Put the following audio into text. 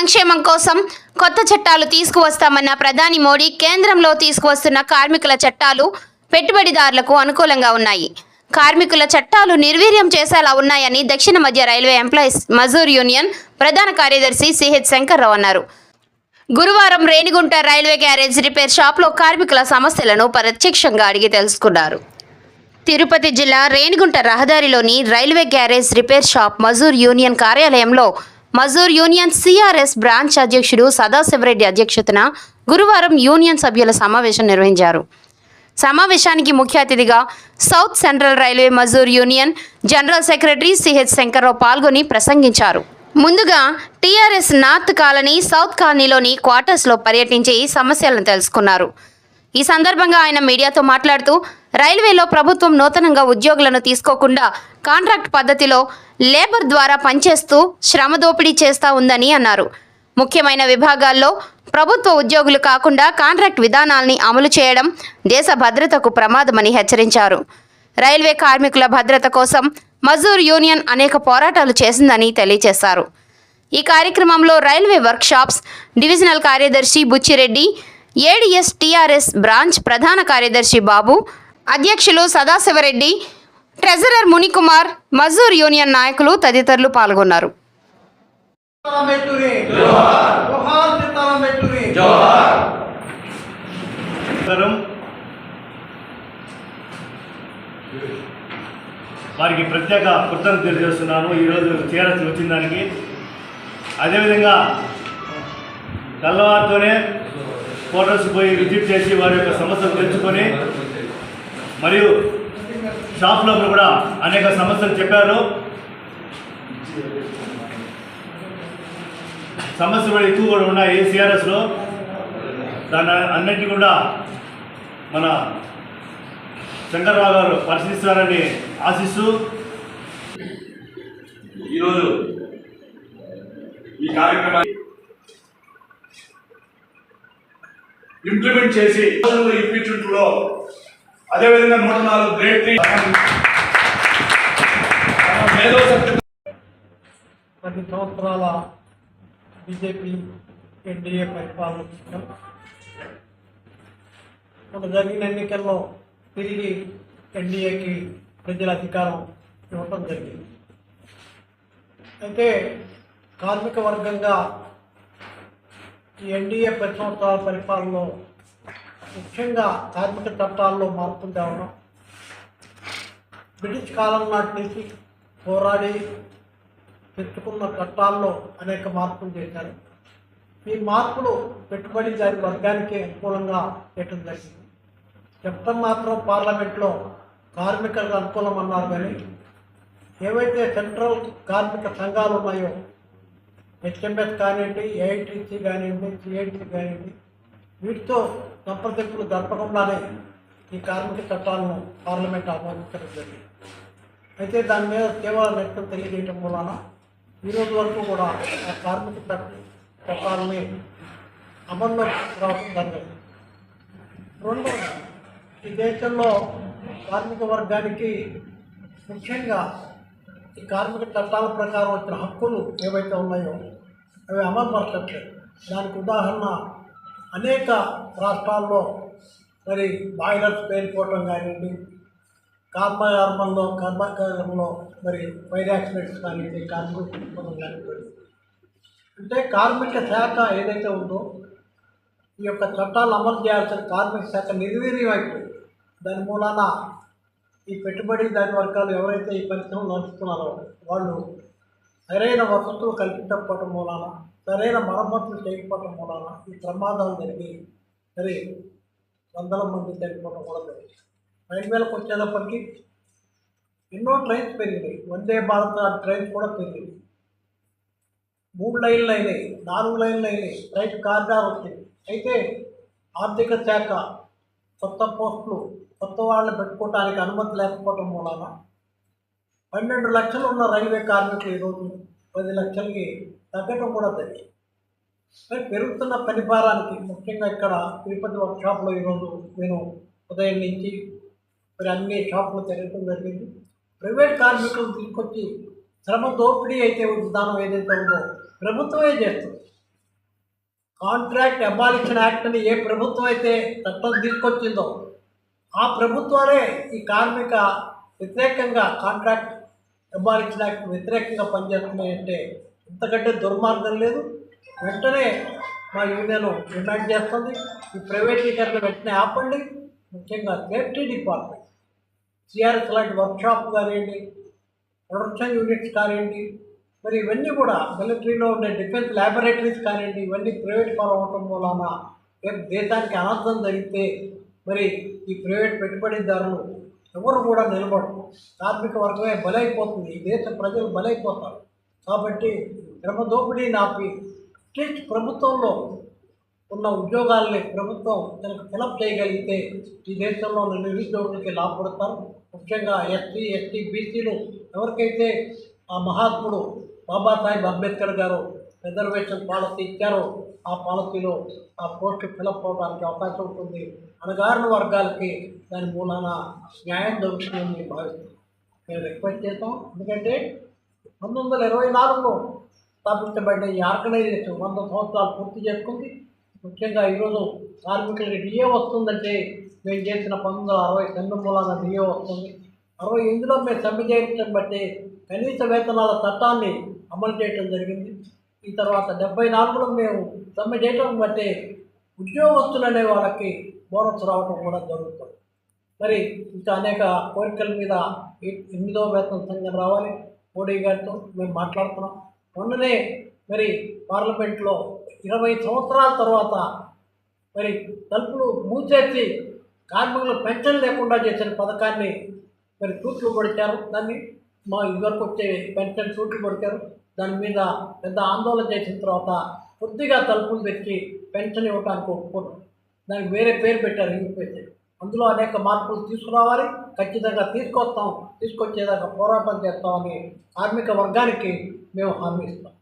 సంక్షేమం కోసం కొత్త చట్టాలు తీసుకువస్తామన్న ప్రధాని మోడీ కేంద్రంలో తీసుకువస్తున్న కార్మికుల చట్టాలు పెట్టుబడిదారులకు అనుకూలంగా ఉన్నాయి. కార్మికుల చట్టాలు నిర్వీర్యం చేసేలా ఉన్నాయని దక్షిణ మధ్య రైల్వే ఎంప్లాయీస్ మజూర్ యూనియన్ ప్రధాన కార్యదర్శి సిహెచ్ శంకర్రావు అన్నారు. గురువారం రేణిగుంట రైల్వే గ్యారేజ్ రిపేర్ షాప్లో కార్మికుల సమస్యలను ప్రత్యక్షంగా అడిగి తెలుసుకున్నారు. తిరుపతి జిల్లా Renigunta రహదారిలోని railway garage repair shop Mazdoor union కార్యాలయంలో మజూర్ యూనియన్ సిఆర్ఎస్ బ్రాంచ్ అధ్యక్షుడు సదాశివరెడ్డి అధ్యక్షతన గురువారం యూనియన్ సభ్యుల సమావేశం నిర్వహించారు. సమావేశానికి ముఖ్య అతిథిగా South Central Railway Mazdoor union general secretary C H Shankarrao పాల్గొని ప్రసంగించారు. ముందుగా టీఆర్ఎస్ నార్త్ కాలనీ సౌత్ కాలనీలోని క్వార్టర్స్లో పర్యటించి సమస్యలను తెలుసుకున్నారు. ఈ సందర్భంగా ఆయన మీడియాతో మాట్లాడుతూ రైల్వేలో ప్రభుత్వం నూతనంగా ఉద్యోగులను తీసుకోకుండా కాంట్రాక్ట్ పద్ధతిలో లేబర్ ద్వారా పనిచేస్తూ శ్రమ దోపిడీ చేస్తా ఉందని అన్నారు. ముఖ్యమైన విభాగాల్లో ప్రభుత్వ ఉద్యోగులు కాకుండా కాంట్రాక్ట్ విధానాల్ని అమలు చేయడం దేశ భద్రతకు ప్రమాదమని హెచ్చరించారు. రైల్వే కార్మికుల భద్రత కోసం మజూర్ యూనియన్ అనేక పోరాటాలు చేసిందని తెలియజేశారు. ఈ కార్యక్రమంలో రైల్వే వర్క్షాప్స్ డివిజనల్ కార్యదర్శి బుచ్చిరెడ్డి ఏడిఎస్ టీఆర్ఎస్ బ్రాంచ్ ప్రధాన కార్యదర్శి బాబు అధ్యక్షులు సదాశివరెడ్డి ట్రెజరర్ మునికుమార్ మజూర్ యూనియన్ నాయకులు తదితరులు పాల్గొన్నారు. వారికి ప్రత్యేక కృతజ్ఞత తెలియజేస్తున్నాను. ఈరోజు టీఆర్ఎస్ వచ్చిన దానికి. అదేవిధంగా తెల్లవారితోనే ఫోటోస్ పోయి విజిట్ చేసి వారి యొక్క సమస్యలు తెచ్చుకొని మరియు షాప్ లోపల కూడా అనేక సమస్యలు చెప్పారు. సమస్యలు కూడా ఎక్కువ కూడా ఉన్నాయి సిఆర్ఎస్లో దాని అన్నింటినీ కూడా మన శంకర్రావు గారు పరిశీలిస్తారని ఆశిస్తూ ఈరోజు ఈ కార్యక్రమాన్ని ఇంప్లిమెంట్ చేసి ఇంపీచ్మెంట్ అదేవిధంగా నూట నాలుగు గ్రేడ్ త్రీ మేధో పది సంవత్సరాల బీజేపీ ఎన్డీఏ పరిపాలన మన జరిగిన ఎన్నికల్లో తిరిగి ఎన్డీఏకి ప్రజల అధికారం ఇవ్వటం జరిగింది. అయితే కార్మిక వర్గంగా ఈ ఎన్డీఏ పది సంవత్సరాల పరిపాలనలో ముఖ్యంగా కార్మిక చట్టాల్లో మార్పులు తేవడం. బ్రిటిష్ కాలం నాటి నుంచి పోరాడి తెచ్చుకున్న చట్టాల్లో అనేక మార్పులు చేశారు. ఈ మార్పులు పెట్టుబడి దాని వర్గానికి అనుకూలంగా చేయటం జరిగింది. చెప్తాం మాత్రం పార్లమెంట్లో కార్మికులకు అనుకూలం అన్నారు కానీ ఏవైతే సెంట్రల్ కార్మిక సంఘాలు ఉన్నాయో హెచ్ఎంఎస్ కానివ్వండి ఏఐటీసీ కానివ్వండి సిఐటీ కానివ్వండి వీటితో సంప్రదింపులు జరపకుండానే ఈ కార్మిక చట్టాలను పార్లమెంట్ ఆమోదించడం జరిగింది. అయితే దాని మీద తీవ్ర నిరసన తెలియజేయడం వలన ఈరోజు వరకు కూడా ఆ కార్మిక చట్ట చట్టాలని అమల్లో రావడం జరిగింది. రెండు ఈ దేశంలో కార్మిక వర్గానికి ముఖ్యంగా ఈ కార్మిక చట్టాల ప్రకారం వచ్చిన హక్కులు ఏవైతే ఉన్నాయో అవి అమలుపరచట్లేదు దానికి ఉదాహరణ అనేక రాష్ట్రాల్లో మరి బాయిలర్స్ పేరుకోవటం కానివ్వండి కర్మాగారంలో కర్మాగారంలో మరి ఫైర్ యాక్సిడెంట్స్ కానివ్వండి కార్మికులు కానివ్వండి. అంటే కార్మిక శాఖ ఏదైతే ఉందో ఈ యొక్క చట్టాలు అమలు చేయాల్సిన కార్మిక శాఖ నిర్వీర్యం అయిపోయింది దాని మూలాన ఈ పెట్టుబడి దాని వర్గాలు ఎవరైతే ఈ పరిశ్రమలు నడుస్తున్నారో వాళ్ళు సరైన వసతులు కల్పించకపోవటం మూలాన సరైన మరమ్మతులు చేయకపోవటం మూలన ఈ ప్రమాదాలు జరిగి మరి వందల మంది చనిపోవడం కూడా జరిగింది. రైల్వేలకు వచ్చేటప్పటికి ఎన్నో ట్రైన్స్ పెరిగినాయి. వందే భారత్ ట్రైన్స్ కూడా పెరిగినాయి. మూడు లైన్లు అయినాయి నాలుగు లైన్లు అయినాయి రైట్ కారిడార్ వచ్చింది. అయితే ఆర్థిక శాఖ కొత్త పోస్టులు కొత్త వాళ్ళని పెట్టుకోవడానికి అనుమతి లేకపోవడం మూలాన పన్నెండు లక్షలు ఉన్న రైల్వే కార్మికులు ఈరోజు పది లక్షలకి తగ్గటం కూడా జరిగింది. మరి పెరుగుతున్న పనిభారానికి ముఖ్యంగా ఇక్కడ తిరుపతి వర్క్ షాప్లో ఈరోజు నేను ఉదయం నుంచి మరి అన్ని షాపులు తిరగటం జరిగింది. ప్రైవేట్ కార్మికులను తీసుకొచ్చి శ్రమ దోపిడీ అయితే విధానం ఏదైతే ఉందో ప్రభుత్వమే చేస్తుంది. కాంట్రాక్ట్ అబాలిషన్ యాక్ట్ని ఏ ప్రభుత్వం అయితే చట్టం తీసుకొచ్చిందో ఆ ప్రభుత్వాలే ఈ కార్మిక వ్యతిరేకంగా కాంట్రాక్ట్ అబాలిషన్ యాక్ట్ వ్యతిరేకంగా పనిచేస్తున్నాయంటే ఇంతకంటే దుర్మార్గం లేదు. వెంటనే మా యూనియన్ డిమాండ్ చేస్తుంది. ఈ ప్రైవేటీకరణ వెంటనే ఆపండి. ముఖ్యంగా సేఫ్టీ డిపార్ట్మెంట్ సిఆర్ఎస్ లాంటి వర్క్షాప్ కానివ్వండి ప్రొడక్షన్ యూనిట్స్ కానివ్వండి మరి ఇవన్నీ కూడా మిలిటరీలో ఉండే డిఫెన్స్ ల్యాబొరేటరీస్ కానివ్వండి ఇవన్నీ ప్రైవేట్ పరం అవటం మూలాన రేపు దేశానికి అనర్థం జరిగితే మరి ఈ ప్రైవేట్ పెట్టుబడిదారులు ఎవరు కూడా నిలబడరు. కార్మిక వర్గమే బలైపోతుంది. ఈ దేశ ప్రజలు బలైపోతారు. కాబట్టి శ్రమ దోపిడీని ఆపి అట్లీస్ట్ ప్రభుత్వంలో ఉన్న ఉద్యోగాల్ని ప్రభుత్వం తనకు ఫిలప్ చేయగలిగితే ఈ దేశంలో నిరుద్యోగులకి లాభపడతారు. ముఖ్యంగా ఎస్టీ ఎస్టీ బీసీలు ఎవరికైతే ఆ మహాత్ముడు బాబాసాహెబ్ అంబేద్కర్ గారు రిజర్వేషన్ పాలసీ ఇచ్చారో ఆ పాలసీలో ఆ పోస్ట్ ఫిలప్ అవడానికి అవకాశం ఉంటుంది. అణగారిన వర్గాలకి దాని మూలాన న్యాయం దొరుకుతుందని భావిస్తున్నాం మేము రిక్వెస్ట్ చేస్తాం ఎందుకంటే పంతొమ్మిది వందల ఇరవై నాలుగులో స్థాపించబడిన ఈ ఆర్గనైజేషన్ వంద సంవత్సరాలు పూర్తి చేసుకుంది. ముఖ్యంగా ఈరోజు కార్మికులకి డిఏ వస్తుందంటే మేము చేసిన పంతొమ్మిది వందల అరవై సమ్మె మూలాన డిఏ వస్తుంది. అరవై ఎనిమిదిలో మేము సమ్మె చేయడం బట్టి కనీస వేతనాల చట్టాన్ని అమలు చేయడం జరిగింది. ఈ తర్వాత డెబ్బై నాలుగులో మేము సమ్మె చేయడం బట్టి ఉద్యోగస్తులు అనే వాళ్ళకి బోనస్ రావడం కూడా జరుగుతుంది. మరి ఇంకా అనేక కోరికల మీద ఎనిమిదవ వేతన సంఘం రావాలి? మోడీ గారితో మేము మాట్లాడుతున్నాం. మొన్ననే మరి పార్లమెంట్లో ఇరవై సంవత్సరాల తర్వాత మరి తలుపులు మూసేసి కార్మికులు పెన్షన్ లేకుండా చేసిన పథకాన్ని మరి సూట్లు పడిచారు దాన్ని మా ఇదివరకు వచ్చే పెన్షన్ సూట్లు పడిచారు దాని మీద పెద్ద ఆందోళన చేసిన తర్వాత కొద్దిగా తలుపులు తెచ్చి పెన్షన్ ఇవ్వడానికి ఒప్పుకున్నాం దానికి వేరే పేరు పెట్టారు యూపీఎస్సీ అందులో అనేక మార్పులు తీసుకురావాలి ఖచ్చితంగా తీసుకొస్తాం తీసుకొచ్చేదాకా పోరాటం చేస్తామని కార్మిక వర్గానికి మేము హామీ ఇస్తాం.